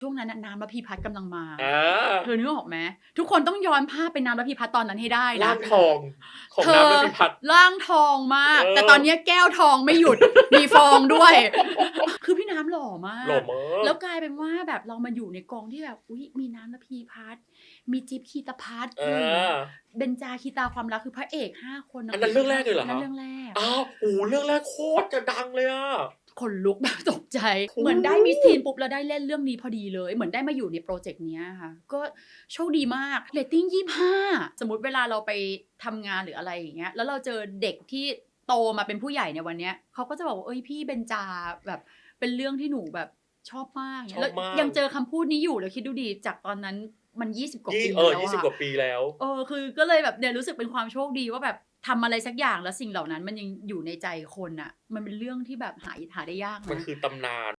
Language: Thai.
ช่วงนั้นน่ะน้ำระพีพัฒน์กำลังมา อ่าเธอนึกออกไหมทุกคนต้องย้อนภาพไปน้ำระพีพัฒน์ตอนนั้นให้ได้นะร่างทองของเธน้ำอระพิพัฒน์ ร่างทองมาก เออ แต่ตอนเนี้ยแก้วทองไม่หยุด มีฟองด้วย คือพี่น้ำหล่อมาก หล่อมากแล้วกลายเป็นว่าแบบเรามาอยู่ในกองที่แบบอุ้ยมีน้ำระพีพัฒน์มีจิ๊บคีตาพัฒน์อ่า เบนจาคีตาความรักคือพระเอกห้าคนอันนั้นเรื่องแรกเลยเหรอนั่นคะเรื่องแรก อ้าวโอ้โหเรื่องแรกโคตรจะดังเลยอะ คนลุกแบบตกใจโอ้เหมือนได้มิสทีนปุ๊บแล้วได้เล่นเรื่องนี้พอดีเลย เหมือนได้มาอยู่ในโปรเจกต์เนี้ยค่ะ ก็โชคดีมากเรตติ้งยี่ห้าสมมติเวลาเราไปทำงานหรืออะไรอย่างเงี้ย แล้วเราเจอเด็กที่โตมาเป็นผู้ใหญ่ในวันเนี้ยเขาก็จะบอกว่า เอ้ยพี่เบนจาแบบเป็นเรื่องที่หนูแบบชอบมากชอบแล้วมากยังเจอคำพูดนี้อยู่แล้วคิดดูดีจากตอนนั้น มันยี่สิบกว่ายี่ปีเออแล้วยี่สิบอะกว่าปีแล้ว เออคือก็เลยแบบเนี่ยรู้สึกเป็นความโชคดีว่าแบบทำอะไรสักอย่างแล้วสิ่งเหล่านั้นมันยังอยู่ในใจคนอะมันเป็นเรื่องที่แบบหาหาได้ยากมันนะ คือตำนาน